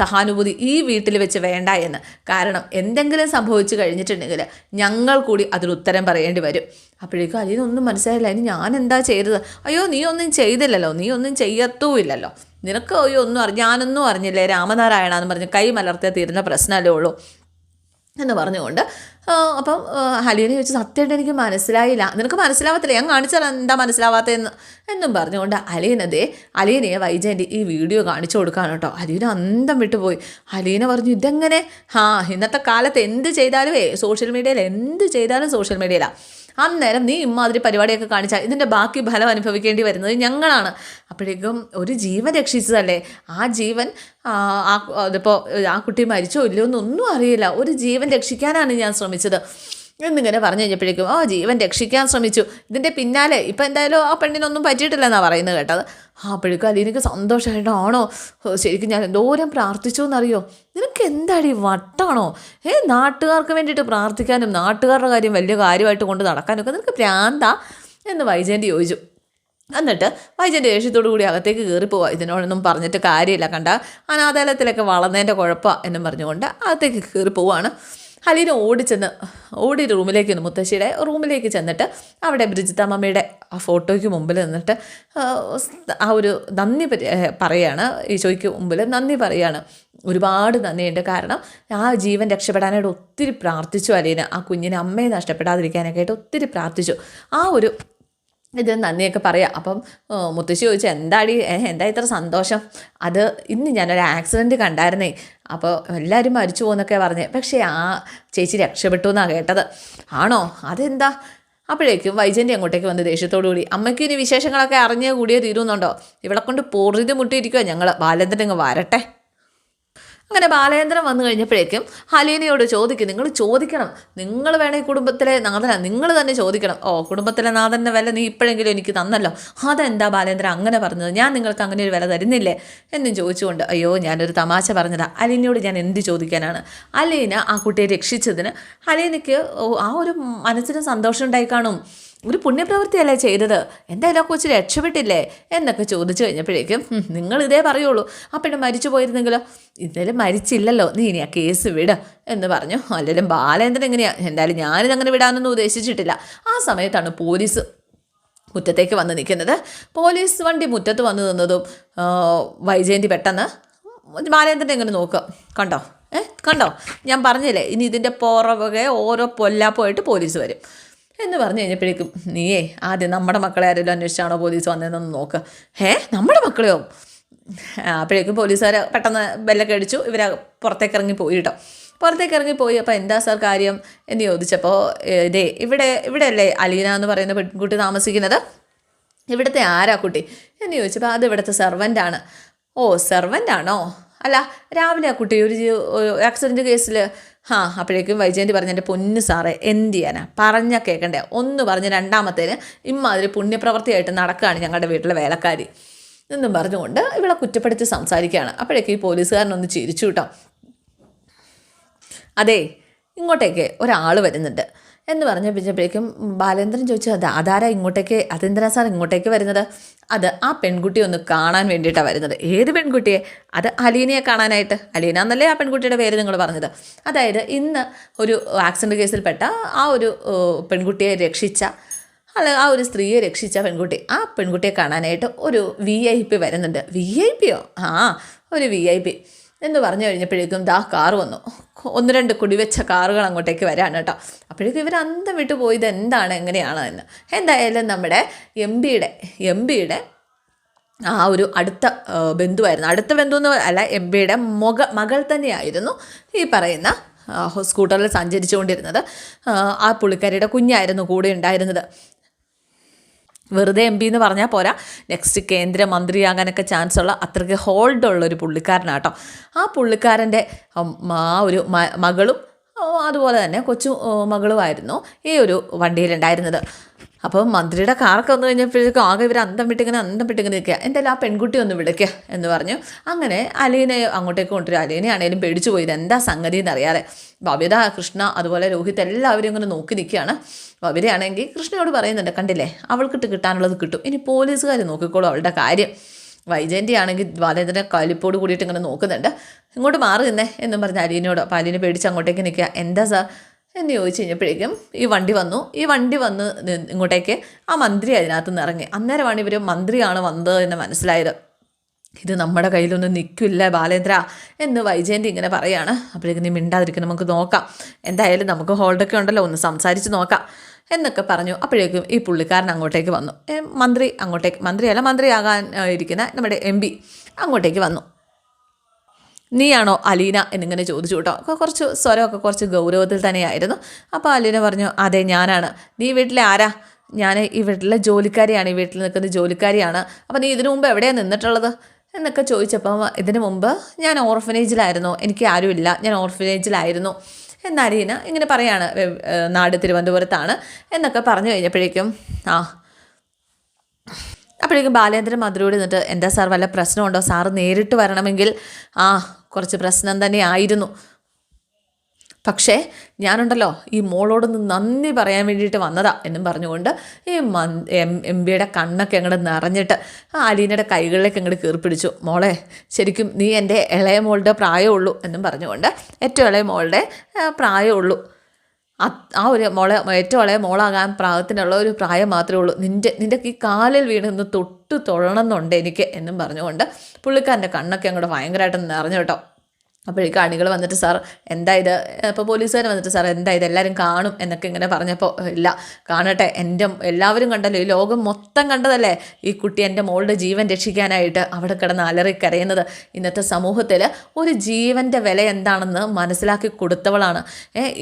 സഹാനുഭൂതി ഈ വീട്ടിൽ വെച്ച് വേണ്ട എന്ന്. കാരണം എന്തെങ്കിലും സംഭവിച്ചു കഴിഞ്ഞിട്ടുണ്ടെങ്കിൽ ഞങ്ങൾ കൂടി അതിന് ഉത്തരം പറയേണ്ടി വരും. അപ്പോഴേക്കും അലീനൊന്നും മനസ്സിലായില്ല ഇനി ഞാൻ എന്താ ചെയ്തത്? അയ്യോ നീ ഒന്നും ചെയ്തില്ലല്ലോ നീ ഒന്നും ചെയ്യത്തുമില്ലല്ലോ. നിനക്ക് അയ്യോ ഒന്നും അറിഞ്ഞ ഞാനൊന്നും അറിഞ്ഞില്ലേ രാമനാരായണ എന്ന് പറഞ്ഞ് കൈ മലർത്തിയാൽ തീരുന്ന പ്രശ്നമല്ലേ ഉള്ളൂ. എന്ന് പറഞ്ഞുകൊണ്ട് അപ്പം ഹലീനെ ചോദിച്ചു സത്യമായിട്ട് എനിക്ക് മനസ്സിലായില്ല. നിനക്ക് മനസ്സിലാവത്തില്ല. ഞാൻ കാണിച്ചാൽ എന്താ മനസ്സിലാവാത്തതെന്ന്? എന്നും പറഞ്ഞുകൊണ്ട് അലീനതേ അലീനയെ വൈജയന്റെ ഈ വീഡിയോ കാണിച്ചു കൊടുക്കാണ് കേട്ടോ. അലീന അന്തം വിട്ടുപോയി. അലീന പറഞ്ഞു ഇതെങ്ങനെ? ആ ഇന്നത്തെ കാലത്ത് എന്ത് ചെയ്താലും സോഷ്യൽ മീഡിയയിൽ എന്ത് ചെയ്താലും സോഷ്യൽ മീഡിയയിലാണ് അന്നേരം നീ ഇമാതിരി പരിപാടിയൊക്കെ കാണിച്ചാൽ ഇതിന്റെ ബാക്കി ഫലം അനുഭവിക്കേണ്ടി വരുന്നത് ഞങ്ങളാണ്. അപ്പോഴേക്കും ഒരു ജീവൻ രക്ഷിച്ചതല്ലേ? ആ ജീവൻ അതിപ്പോൾ ആ കുട്ടി മരിച്ചോ ഇല്ലയോ എന്നൊന്നും അറിയില്ല. ഒരു ജീവൻ രക്ഷിക്കാനാണ് ഞാൻ ശ്രമിച്ചത്. എന്നിങ്ങനെ പറഞ്ഞു കഴിഞ്ഞപ്പോഴേക്കും ആ ജീവൻ രക്ഷിക്കാൻ ശ്രമിച്ചു. ഇതിന്റെ പിന്നാലെ ഇപ്പം എന്തായാലും ആ പെണ്ണിനൊന്നും പറ്റിയിട്ടില്ലെന്നാണ് പറയുന്നത് കേട്ടത്. അപ്പോഴേക്കും അലീനക്ക് സന്തോഷമായിട്ട് ആണോ ശരിക്കും ഞാൻ എന്തോരം പ്രാർത്ഥിച്ചു എന്നറിയോ? നിനക്ക് എന്താടി വട്ടാണോ? ഏ നാട്ടുകാർക്ക് വേണ്ടിയിട്ട് പ്രാർത്ഥിക്കാനും നാട്ടുകാരുടെ കാര്യം വലിയ കാര്യമായിട്ട് കൊണ്ട് നടക്കാനും ഒക്കെ നിനക്ക് പ്രാന്താ എന്ന് വൈജയന്തി ചോദിച്ചു. എന്നിട്ട് വൈജന്റെ ദേഷ്യത്തോടു കൂടി അകത്തേക്ക് കയറി ഇതിനോടൊന്നും പറഞ്ഞിട്ട് കാര്യമില്ല കണ്ട. അനാഥാലയത്തിലൊക്കെ വളർന്നതിന്റെ കുഴപ്പമാണ് എന്നും പറഞ്ഞുകൊണ്ട് അകത്തേക്ക് കയറി പോവാണ്. ഹലീന ഓടിച്ചെന്ന് ഓടി റൂമിലേക്ക് ചെന്നു മുത്തശ്ശിയുടെ റൂമിലേക്ക് ചെന്നിട്ട് അവിടെ ബ്രിജിത്താമ്മയുടെ ആ ഫോട്ടോയ്ക്ക് മുമ്പിൽ നിന്നിട്ട് ആ, ഒരു നന്ദി പറയാണ്. ഈശോയ്ക്ക് മുമ്പിൽ നന്ദി പറയാണ്. ഒരുപാട് നന്ദിയുണ്ട്. കാരണം ആ ജീവൻ രക്ഷപ്പെടാനായിട്ട് ഒത്തിരി പ്രാർത്ഥിച്ചു അലീന ആ കുഞ്ഞിനെ അമ്മയെ നഷ്ടപ്പെടാതിരിക്കാനൊക്കെ ആയിട്ട് ഒത്തിരി പ്രാർത്ഥിച്ചു. ആ ഒരു ഇത് നന്ദിയൊക്കെ പറയാം. അപ്പം മുത്തശ്ശി ചോദിച്ചു എന്താടി? എന്താ ഇത്ര സന്തോഷം? അത് ഇന്ന് ഞാനൊരു ആക്സിഡന്റ് കണ്ടായിരുന്നേ. അപ്പോൾ എല്ലാവരും മരിച്ചു പോകുന്നൊക്കെ പറഞ്ഞ്. പക്ഷേ ആ ചേച്ചി രക്ഷപ്പെട്ടു എന്നാണ് കേട്ടത്. ആണോ? അതെന്താ? അപ്പോഴേക്കും വൈജന്റെ അങ്ങോട്ടേക്ക് വന്ന് ദേഷ്യത്തോടു കൂടി. അമ്മയ്ക്ക് ഇനി വിശേഷങ്ങളൊക്കെ അറിഞ്ഞേ കൂടിയേ തീരുന്നുണ്ടോ? ഇവളെ കൊണ്ട് പോറിത് മുട്ടിയിരിക്കുക ഞങ്ങൾ ബാലേന്ദ്രൻ ഇങ്ങ് വരട്ടെ. അങ്ങനെ ബാലേന്ദ്രൻ വന്നു കഴിഞ്ഞപ്പോഴേക്കും ഹലീനയോട് ചോദിക്കും നിങ്ങൾ ചോദിക്കണം. നിങ്ങൾ വേണമെങ്കിൽ കുടുംബത്തിലെ നാഥന. നിങ്ങൾ തന്നെ ചോദിക്കണം. ഓ കുടുംബത്തിലെ നാഥന്റെ വില നീ ഇപ്പോഴെങ്കിലും എനിക്ക് തന്നല്ലോ. അതെന്താ ബാലേന്ദ്രൻ അങ്ങനെ പറഞ്ഞത്? ഞാൻ നിങ്ങൾക്ക് അങ്ങനെ ഒരു വില തരുന്നില്ലേ? എന്നും ചോദിച്ചുകൊണ്ട് അയ്യോ ഞാനൊരു തമാശ പറഞ്ഞതാ. അലീനയോട് ഞാൻ എന്ത് ചോദിക്കാനാണ്? അലീന ആ കുട്ടിയെ രക്ഷിച്ചതിന് അലീനയ്ക്ക് ആ ഒരു മനസ്സിന് സന്തോഷം ഉണ്ടായി കാണും. ഒരു പുണ്യപ്രവൃത്തിയല്ലേ ചെയ്തത്? എന്തായാലും കൊച്ചു രക്ഷപ്പെട്ടില്ലേ? എന്നൊക്കെ ചോദിച്ചു കഴിഞ്ഞപ്പോഴേക്കും നിങ്ങൾ ഇതേ പറയുള്ളൂ. ആ പെണ്ണ് മരിച്ചു പോയിരുന്നെങ്കിലോ? ഇന്നലെ മരിച്ചില്ലല്ലോ. നീ ഇനി ആ കേസ് വിട എന്ന് പറഞ്ഞു. അല്ലെങ്കിലും ബാലേന്ദ്രൻ എങ്ങനെയാ? എന്തായാലും ഞാനിത് അങ്ങനെ വിടാനൊന്നും ഉദ്ദേശിച്ചിട്ടില്ല. ആ സമയത്താണ് പോലീസ് മുറ്റത്തേക്ക് വന്ന് നിൽക്കുന്നത്. പോലീസ് വണ്ടി മുറ്റത്ത് വന്ന് നിന്നതും വൈജയന്തി പെട്ടെന്ന് ബാലേന്ദ്രനെ എങ്ങനെ നോക്കുക കണ്ടോ? ഏ കണ്ടോ? ഞാൻ പറഞ്ഞില്ലേ ഇനി ഇതിന്റെ പുറകെ ഓരോ പൊല്ലാപ്പോയിട്ട് പോലീസ് വരും. എന്ന് പറഞ്ഞു കഴിഞ്ഞപ്പോഴേക്കും നീയേ ആദ്യം നമ്മുടെ മക്കളെ ആരെങ്കിലും അന്വേഷിച്ചാണോ പോലീസ് വന്നതെന്നൊന്ന് നോക്ക്. ഏ നമ്മുടെ മക്കളെയോ? അപ്പോഴേക്കും പോലീസുകാർ പെട്ടെന്ന് ബെല്ലൊക്കെ അടിച്ചു ഇവർ പുറത്തേക്ക് ഇറങ്ങി പോയി കേട്ടോ. പുറത്തേക്ക് ഇറങ്ങി പോയി അപ്പോൾ എന്താ സാർ കാര്യം എന്ന് ചോദിച്ചപ്പോൾ ഇതേ ഇവിടെ ഇവിടെ അല്ലേ അലീന എന്ന് പറയുന്ന പെൺകുട്ടി താമസിക്കുന്നത്? ഇവിടുത്തെ ആരാ കുട്ടി? എന്ന് ചോദിച്ചപ്പോൾ അത് ഇവിടുത്തെ സെർവന്റാണ് ഓ സെർവന്റാണോ അല്ല രാവിലെ ആ കുട്ടി ഒരു ആക്സിഡന്റ് കേസിൽ ആ അപ്പോഴേക്കും വൈജയന്തി പറഞ്ഞ എന്റെ പൊന്ന് സാറേ എന്ത് ചെയ്യാനാ? പറഞ്ഞാൽ കേൾക്കണ്ടേ ഒന്ന് പറഞ്ഞ് രണ്ടാമത്തേന് ഇമ്മാതിരി പുണ്യപ്രവൃത്തിയായിട്ട് നടക്കുകയാണ് ഞങ്ങളുടെ വീട്ടിലെ വേലക്കാരി. എന്നും പറഞ്ഞുകൊണ്ട് ഇവളെ കുറ്റപ്പെടുത്തി സംസാരിക്കുകയാണ്. അപ്പോഴേക്കും ഈ പോലീസുകാരനൊന്ന് ചിരിച്ചു കേട്ടോ. അതെ ഇങ്ങോട്ടേക്ക് ഒരാൾ വരുന്നുണ്ട്. എന്ന് പറഞ്ഞപ്പോഴേക്കും ബാലേന്ദ്രൻ ചോദിച്ചു അത് അതാരാ ഇങ്ങോട്ടേക്ക് അതെന്തിനാ സാർ ഇങ്ങോട്ടേക്ക് വരുന്നത്? അത് ആ പെൺകുട്ടിയെ ഒന്ന് കാണാൻ വേണ്ടിയിട്ടാണ് വരുന്നത്. ഏത് പെൺകുട്ടിയെ? അത് അലീനയെ കാണാനായിട്ട്. അലീന എന്നല്ലേ ആ പെൺകുട്ടിയുടെ പേര് നിങ്ങൾ പറഞ്ഞത്? അതായത് ഇന്ന് ഒരു ആക്സിഡന്റ് കേസിൽപ്പെട്ട ആ ഒരു പെൺകുട്ടിയെ രക്ഷിച്ച അല്ല ആ ഒരു സ്ത്രീയെ രക്ഷിച്ച പെൺകുട്ടി ആ പെൺകുട്ടിയെ കാണാനായിട്ട് ഒരു വി ഐ പി വരുന്നുണ്ട്. വി ഐ പിയോ ആ ഒരു വി ഐ പി എന്ന് പറഞ്ഞു കഴിഞ്ഞപ്പോഴേക്കും ദാ കാർ വന്നു. ഒന്ന് രണ്ട് കുടിവെച്ച കാറുകൾ അങ്ങോട്ടേക്ക് വരാണ് കേട്ടോ. അപ്പോഴേക്കും ഇവർ അന്തം വിട്ടു പോയത് എന്താണ് എങ്ങനെയാണ് എന്ന്. എന്തായാലും നമ്മുടെ എം പിയുടെ എം പിയുടെ ആ ഒരു അടുത്ത ബന്ധുവായിരുന്നു. അടുത്ത ബന്ധു എന്ന് അല്ല എം പിയുടെ മുഗ മകൾ തന്നെയായിരുന്നു ഈ പറയുന്ന സ്കൂട്ടറിൽ സഞ്ചരിച്ചുകൊണ്ടിരുന്നത്. ആ പുള്ളിക്കാരിയുടെ കുഞ്ഞായിരുന്നു കൂടെ ഉണ്ടായിരുന്നത്. വെറുതെ എം പി എന്ന് പറഞ്ഞാൽ പോരാ. നെക്സ്റ്റ് കേന്ദ്രമന്ത്രിയാകാനൊക്കെ ചാൻസ് ഉള്ള അത്രയ്ക്ക് ഹോൾഡ് ഉള്ള ഒരു പുള്ളിക്കാരനാട്ടോ ആ പുള്ളിക്കാരന്റെ ആ ഒരു മകളും അതുപോലെ തന്നെ കൊച്ചു മകളുമായിരുന്നു ഈ ഒരു വണ്ടിയിലുണ്ടായിരുന്നത്. അപ്പോൾ മന്ത്രിയുടെ കാർക്ക് വന്നു കഴിഞ്ഞപ്പോഴേക്കും ആകെ ഇവർ അന്തം വിട്ടിങ്ങനെ അന്തം വിട്ടിങ്ങനെ നിൽക്കുക. എന്തായാലും ആ പെൺകുട്ടി ഒന്ന് വിളിക്കുക എന്ന് പറഞ്ഞു. അങ്ങനെ അലീനെ അങ്ങോട്ടേക്ക് കൊണ്ടുവരും. അലീനയാണേലും പേടിച്ചു പോയത് എന്താ സംഗതി എന്നറിയാതെ. ബബിത കൃഷ്ണ അതുപോലെ രോഹിത് എല്ലാവരും ഇങ്ങനെ നോക്കി നിൽക്കുകയാണ്. ബബിതയാണെങ്കിൽ കൃഷ്ണയോട് പറയുന്നുണ്ട് കണ്ടില്ലേ അവൾക്കിട്ട് കിട്ടാനുള്ളത് കിട്ടും. ഇനി പോലീസുകാർ നോക്കിക്കോളും അവളുടെ കാര്യം. വൈജയന്തി ആണെങ്കിൽ ബാലേന്ദ്രനെ കലിപ്പോട് കൂടിയിട്ട് ഇങ്ങനെ നോക്കുന്നുണ്ട്. ഇങ്ങോട്ട് മാറി നിന്നേ എന്നും പറഞ്ഞ് അലീനോട് അപ്പോൾ അലീനെ പേടിച്ച് അങ്ങോട്ടേക്ക് നിൽക്കുക. എന്താ സാർ? എന്ന് ചോദിച്ചു കഴിഞ്ഞപ്പോഴേക്കും ഈ വണ്ടി വന്നു. ഈ വണ്ടി വന്ന് ഇങ്ങോട്ടേക്ക് ആ മന്ത്രി അതിനകത്ത് നിന്ന് ഇറങ്ങി. അന്നേരമാണ് ഇവർ മന്ത്രിയാണ് വന്നത് എന്ന് മനസ്സിലായത്. ഇത് നമ്മുടെ കയ്യിലൊന്നും നിൽക്കില്ല ബാലേന്ദ്ര എന്ന് വൈജയന്തി ഇങ്ങനെ പറയാണ്. അപ്പോഴേക്കും നീ മിണ്ടാതിരിക്കും നമുക്ക് നോക്കാം. എന്തായാലും നമുക്ക് ഹോൾഡൊക്കെ ഉണ്ടല്ലോ ഒന്ന് സംസാരിച്ച് നോക്കാം എന്നൊക്കെ പറഞ്ഞു. അപ്പോഴേക്കും ഈ പുള്ളിക്കാരൻ അങ്ങോട്ടേക്ക് വന്നു. മന്ത്രി അങ്ങോട്ടേക്ക് മന്ത്രിയല്ല മന്ത്രിയാകാൻ ഇരിക്കുന്ന നമ്മുടെ എം അങ്ങോട്ടേക്ക് വന്നു. നീയാണോ അലീന എന്നിങ്ങനെ ചോദിച്ചു കേട്ടോ. കുറച്ച് സ്വരമൊക്കെ കുറച്ച് ഗൗരവത്തിൽ തന്നെയായിരുന്നു. അപ്പോൾ അലീന പറഞ്ഞു അതെ ഞാനാണ്. നീ വീട്ടിലെ ആരാ? ഞാൻ ഈ വീട്ടിലെ ജോലിക്കാരിയാണ്. ഈ വീട്ടിൽ നിൽക്കുന്ന ജോലിക്കാരിയാണ്. അപ്പോൾ നീ ഇതിനു മുമ്പ് എവിടെയാണ് നിന്നിട്ടുള്ളത്? എന്നൊക്കെ ചോദിച്ചപ്പോൾ ഇതിനു മുമ്പ് ഞാൻ ഓർഫനേജിലായിരുന്നു. എനിക്ക് ആരുമില്ല ഞാൻ ഓർഫനേജിലായിരുന്നു. എന്ന് അലീന ഇങ്ങനെ പറയാണ് നാട് തിരുവനന്തപുരത്താണ്. എന്നൊക്കെ പറഞ്ഞു കഴിഞ്ഞപ്പോഴേക്കും ആ അപ്പോഴേക്കും ബാലേന്ദ്രൻ മധുരോട് നിന്നിട്ട് എന്താ സാർ വല്ല പ്രശ്നമുണ്ടോ? സാറ് നേരിട്ട് വരണമെങ്കിൽ ആ കുറച്ച് പ്രശ്നം തന്നെ ആയിരുന്നു. പക്ഷേ ഞാനുണ്ടല്ലോ ഈ മോളോടൊന്ന് നന്ദി പറയാൻ വേണ്ടിയിട്ട് വന്നതാ എന്നും പറഞ്ഞുകൊണ്ട് ഈ മന് എം എം ബിയുടെ കണ്ണൊക്കെ അങ്ങോട്ട് നിറഞ്ഞിട്ട് ആ അലീനയുടെ കൈകളിലേക്ക് അങ്ങോട്ട് കീർപ്പിടിച്ചു മോളെ ശരിക്കും നീ എന്റെ ഇളയ മോളുടെ പ്രായമുള്ളൂ എന്നും പറഞ്ഞുകൊണ്ട് ഏറ്റവും ഇളയ മോളുടെ പ്രായമുള്ളൂ ആ ഒരു മോളെ ഏറ്റവും ഇളയ മോളാകാൻ പ്രായത്തിനുള്ള ഒരു പ്രായം മാത്രമേ ഉള്ളൂ. നിന്റെ നിന്റെ ഈ കാലിൽ വീണൊന്ന് തൊട്ട് തൊഴണമെന്നുണ്ട് എനിക്ക് എന്നും പറഞ്ഞുകൊണ്ട് പുള്ളിക്കാരന്റെ കണ്ണൊക്കെ അങ്ങോട്ട് ഭയങ്കരമായിട്ട് നിറഞ്ഞു കേട്ടോ. അപ്പോഴേക്കും അണികൾ വന്നിട്ട് സാർ എന്താ ഇത്? ഇപ്പോൾ പോലീസുകാർ വന്നിട്ട് സാർ എന്താ ഇത്? എല്ലാവരും കാണും എന്നൊക്കെ ഇങ്ങനെ പറഞ്ഞപ്പോൾ ഇല്ല കാണട്ടെ എന്റെ എല്ലാവരും കണ്ടല്ലോ ഈ ലോകം മൊത്തം കണ്ടതല്ലേ? ഈ കുട്ടി എന്റെ മോളുടെ ജീവൻ രക്ഷിക്കാനായിട്ട് അവിടെ കിടന്ന് അലറി കരയുന്നത് ഇന്നത്തെ സമൂഹത്തിൽ ഒരു ജീവന്റെ വില എന്താണെന്ന് മനസ്സിലാക്കി കൊടുത്തവളാണ്.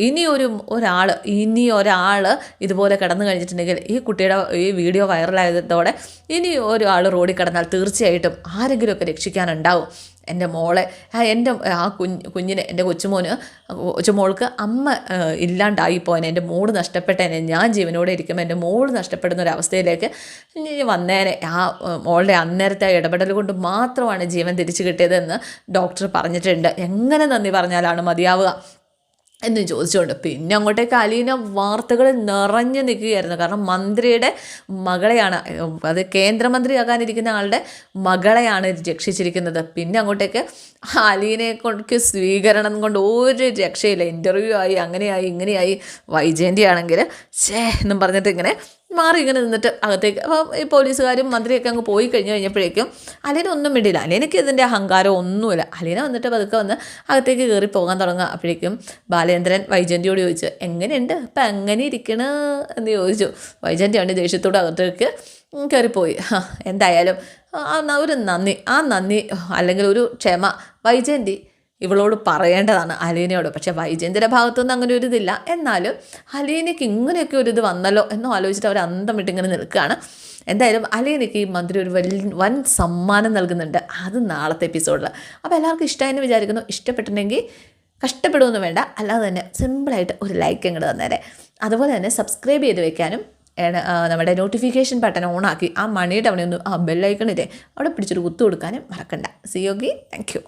ഇനി ഒരു ഒരാൾ ഇനി ഒരാൾ ഇതുപോലെ കിടന്നു കഴിഞ്ഞിട്ടുണ്ടെങ്കിൽ ഈ കുട്ടിയുടെ ഈ വീഡിയോ വൈറലായതോടെ ഇനി ഒരാൾ റോഡിൽ കിടന്നാൽ തീർച്ചയായിട്ടും ആരെങ്കിലുമൊക്കെ രക്ഷിക്കാനുണ്ടാവും. എന്റെ മോളെ എന്റെ ആ കുഞ്ഞ് കുഞ്ഞിനെ എന്റെ കൊച്ചുമോന് കൊച്ചുമോൾക്ക് അമ്മ ഇല്ലാണ്ടായി പോയനെ എന്റെ മോൾ നഷ്ടപ്പെട്ടേനെ ഞാൻ ജീവനോടെ ഇരിക്കുമ്പോൾ എന്റെ മോൾ നഷ്ടപ്പെടുന്ന ഒരു അവസ്ഥയിലേക്ക് വന്നേനെ. ആ മോളുടെ അന്നേരത്തെ ഇടപെടൽ കൊണ്ട് മാത്രമാണ് ജീവൻ തിരിച്ചു കിട്ടിയതെന്ന് ഡോക്ടർ പറഞ്ഞിട്ടുണ്ട്. എങ്ങനെ നന്ദി പറഞ്ഞാലാണ് മതിയാവുക? എന്ന് ചോദിച്ചുകൊണ്ട് പിന്നെ അങ്ങോട്ടേക്ക് അലീന വാർത്തകൾ നിറഞ്ഞു നിൽക്കുകയായിരുന്നു. കാരണം മന്ത്രിയുടെ മകളെയാണ് അത് കേന്ദ്രമന്ത്രിയാകാനിരിക്കുന്ന ആളുടെ മകളെയാണ് രക്ഷിച്ചിരിക്കുന്നത്. പിന്നെ അങ്ങോട്ടേക്ക് അലീനെ കൊണ്ട് സ്വീകരണം കൊണ്ട് ഒരു രക്ഷയില്ല. ഇന്റർവ്യൂ ആയി അങ്ങനെയായി ഇങ്ങനെയായി. വൈജയന്റെ ആണെങ്കിൽ ഛേ എന്നും പറഞ്ഞിട്ട് ഇങ്ങനെ മാറി ഇങ്ങനെ നിന്നിട്ട് അകത്തേക്ക്. അപ്പോൾ ഈ പോലീസുകാരും മന്ത്രിയൊക്കെ അങ്ങ് പോയി കഴിഞ്ഞ് കഴിഞ്ഞപ്പോഴേക്കും അലീന ഒന്നും ഇടില്ല അലീനയ്ക്ക് ഇതിന്റെ അഹങ്കാരം ഒന്നുമില്ല. അലീന വന്നിട്ട് പതുക്കെ വന്ന് അകത്തേക്ക് കയറി പോകാൻ തുടങ്ങുക. അപ്പോഴേക്കും ബാലേന്ദ്രൻ വൈജന്റിയോട് ചോദിച്ചു എങ്ങനെയുണ്ട്? അപ്പം എങ്ങനെ ഇരിക്കണ? എന്ന് ചോദിച്ചു. വൈജയന്തിയാണ് ദേഷ്യത്തോട് അകത്തേക്ക് കയറിപ്പോയി "ഹാ, എന്തായാലും ആ ഒരു നന്ദി. ആ നന്ദി അല്ലെങ്കിൽ ഒരു ക്ഷമ. വൈജയന്തി ഇവളോട് പറയേണ്ടതാണ് അലീനയോട്. പക്ഷേ വൈജയന്തിന്റെ ഭാഗത്തുനിന്ന് അങ്ങനെ ഒരു ഇതില്ല. എന്നാലും അലീനയ്ക്ക് ഇങ്ങനെയൊക്കെ ഒരു ഇത് വന്നല്ലോ എന്ന് ആലോചിച്ചിട്ട് അവർ അന്തം വിട്ട് ഇങ്ങനെ നിൽക്കുകയാണ്. എന്തായാലും അലീനയ്ക്ക് ഈ മന്ത്രി ഒരു വലിയ വൻ സമ്മാനം നൽകുന്നുണ്ട്. അത് നാളത്തെ എപ്പിസോഡിൽ അപ്പോൾ എല്ലാവർക്കും ഇഷ്ടമായെന്ന് വിചാരിക്കുന്നു. ഇഷ്ടപ്പെട്ടിട്ടുണ്ടെങ്കിൽ കഷ്ടപ്പെടുമെന്ന് വേണ്ട. അല്ലാതെ തന്നെ സിമ്പിളായിട്ട് ഒരു ലൈക്ക് ഇങ്ങോട്ട് തന്നേരെ. അതുപോലെ തന്നെ സബ്സ്ക്രൈബ് ചെയ്ത് വെക്കാനും നമ്മുടെ നോട്ടിഫിക്കേഷൻ ബട്ടൺ ഓണാക്കി ആ മണിയുടെ അവിടെ ഒന്ന് ആ ബെല്ലൈക്കണില്ലേ അവിടെ പിടിച്ചൊരു കുത്തു കൊടുക്കാനും മറക്കണ്ട. C Yogi thank you